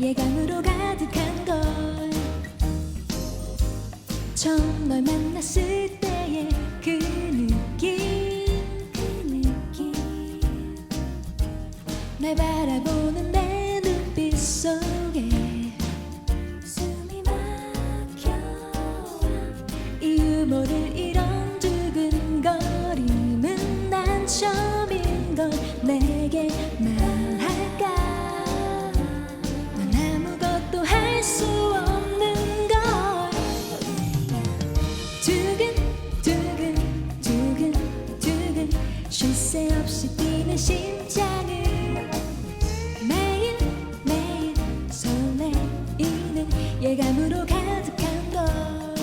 예감으로 가득한 걸. 처음 널 만났을 때의 그 느낌 그 느낌. 날 바라보는 내 눈빛 속에 숨이 막혀와 이유 모를 예감으로 가득한 걸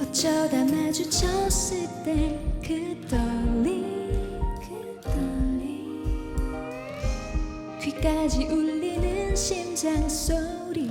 어쩌다 마주쳤을 때 그 떨림 그 떨림 귀까지 울리는 심장 소리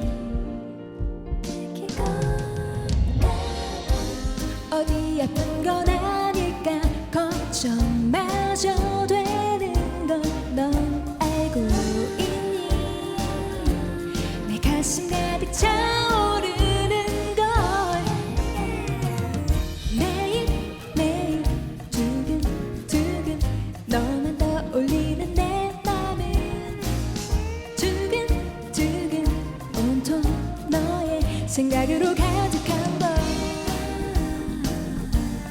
생각으로 가득한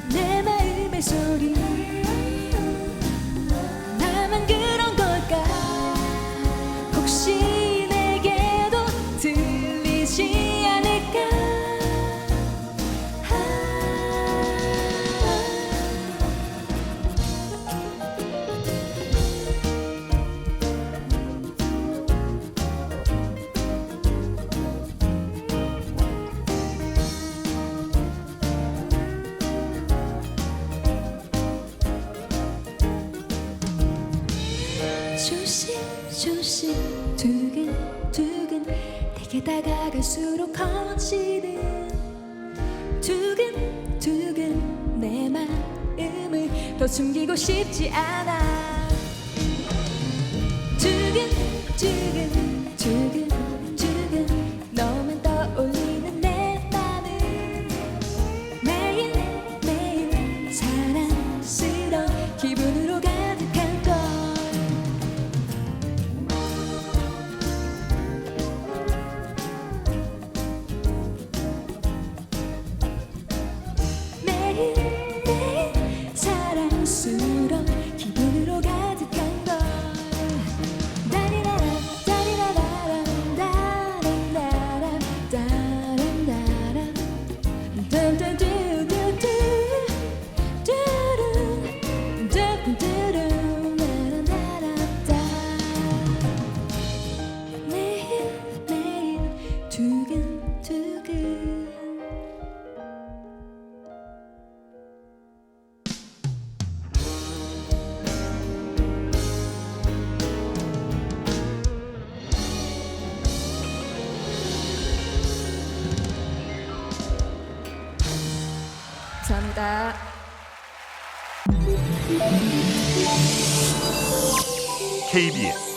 걸내 마음의 소리 조심 조심. 두근 두근. 내게 다가갈수록 커지는. 두근 두근. 내 마음을 더 숨기고 싶지 않아 사 감사합니다. KBS